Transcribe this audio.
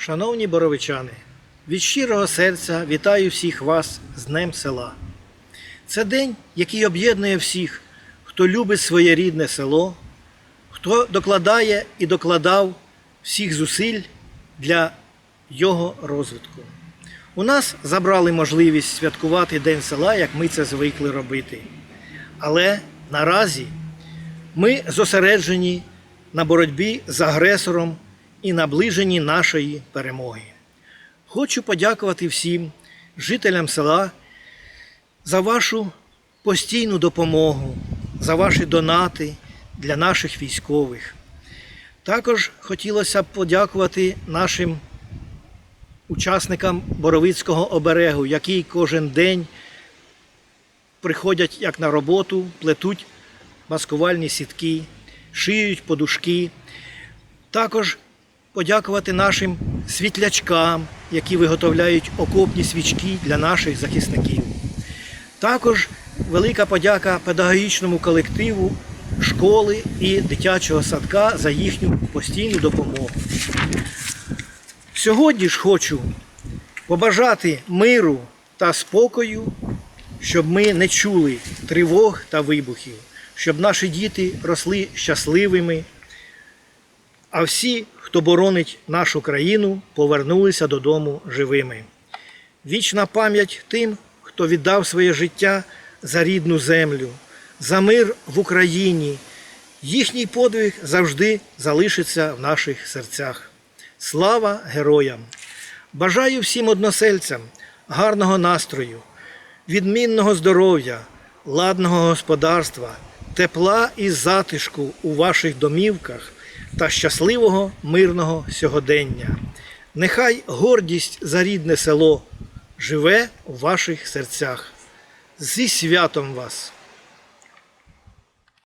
Шановні боровичани, від щирого серця вітаю всіх вас з Днем села. Це день, який об'єднує всіх, хто любить своє рідне село, хто докладає і докладав всіх зусиль для його розвитку. У нас забрали можливість святкувати День села, як ми це звикли робити. Але наразі ми зосереджені на боротьбі з агресором і наближенні нашої перемоги. Хочу подякувати всім жителям села за вашу постійну допомогу, за ваші донати для наших військових. Також хотілося б подякувати нашим учасникам Боровицького оберегу, які кожен день приходять як на роботу, плетуть маскувальні сітки, шиють подушки. Також подякувати нашим світлячкам, які виготовляють окопні свічки для наших захисників. Також велика подяка педагогічному колективу школи і дитячого садка за їхню постійну допомогу. Сьогодні ж хочу побажати миру та спокою, щоб ми не чули тривог та вибухів, щоб наші діти росли щасливими, а всі, хто боронить нашу країну, повернулися додому живими. Вічна пам'ять тим, хто віддав своє життя за рідну землю, за мир в Україні. Їхній подвиг завжди залишиться в наших серцях. Слава героям! Бажаю всім односельцям гарного настрою, відмінного здоров'я, ладного господарства, тепла і затишку у ваших домівках та щасливого мирного сьогодення. Нехай гордість за рідне село живе у ваших серцях. Зі святом вас!